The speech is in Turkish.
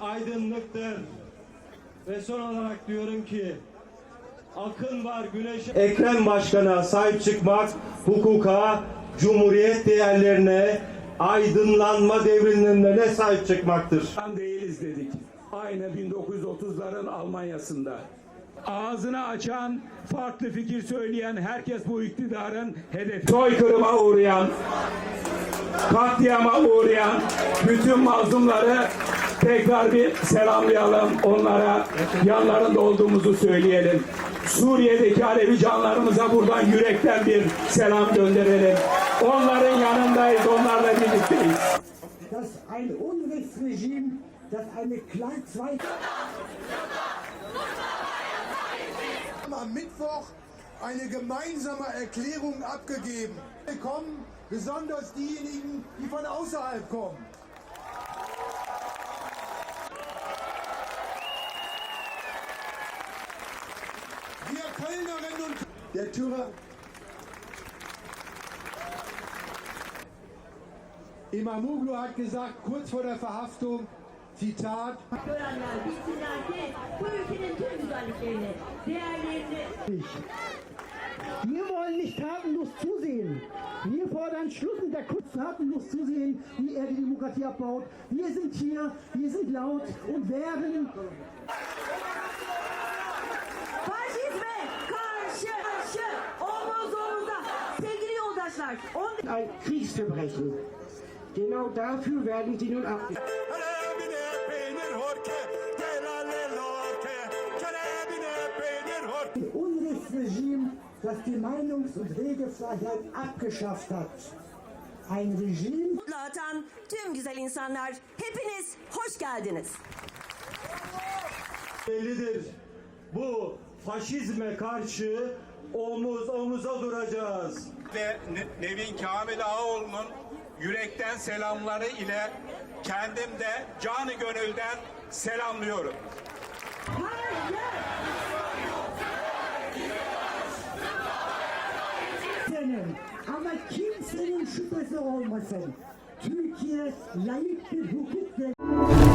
aydınlıktır. Ve son olarak diyorum ki akın var güneş. Ekrem Başkan'a sahip çıkmak hukuka, cumhuriyet değerlerine, aydınlanma devrimlerine sahip çıkmaktır. Değiliz dedik. Aynı 1930'ların Almanya'sında. Ağzını açan, farklı fikir söyleyen herkes bu iktidarın hedefi. Soykırıma uğrayan, katliama uğrayan bütün mazlumları tekrar bir selamlayalım. Onlara yanlarında olduğumuzu söyleyelim. Suriye'deki Alevi canlarımıza buradan yürekten bir selam gönderelim. Onların yanındayız, onlarla birlikteyiz. dass ein Unrechtsregime, das eine klein zwei am Mittwoch eine gemeinsame Erklärung abgegeben. Willkommen, besonders diejenigen, die von außerhalb kommen. Wir Kölnerinnen und der Türer Imamoglu hat gesagt, kurz vor der Verhaftung, Zitat, Görenler Wir wollen nicht tatenlos zusehen. Wir fordern Schluss mit der Kunst tatenlos zusehen, wie er die Demokratie abbaut. Wir sind hier, wir sind laut und werden faşizme karşı karşı omuz omuza sevgili yoldaşlar 15 ein Kriegsverbrechen. Genau dafür werden sie nun ab. Ein Unrechtsregime, das die Meinungs- und Redefreiheit abgeschafft hat. Ein Regime, mutlu atan tüm güzel insanlar hepiniz hoş geldiniz. Bellidir. Bu faşizme karşı omuz omuza duracağız. ve Ne- Nevin Kamil Ağaoğlu'nun yürekten selamları ile kendim de canı gönülden selamlıyorum. Şüphesi olmasın. Türkiye layık bir hukuk devleti.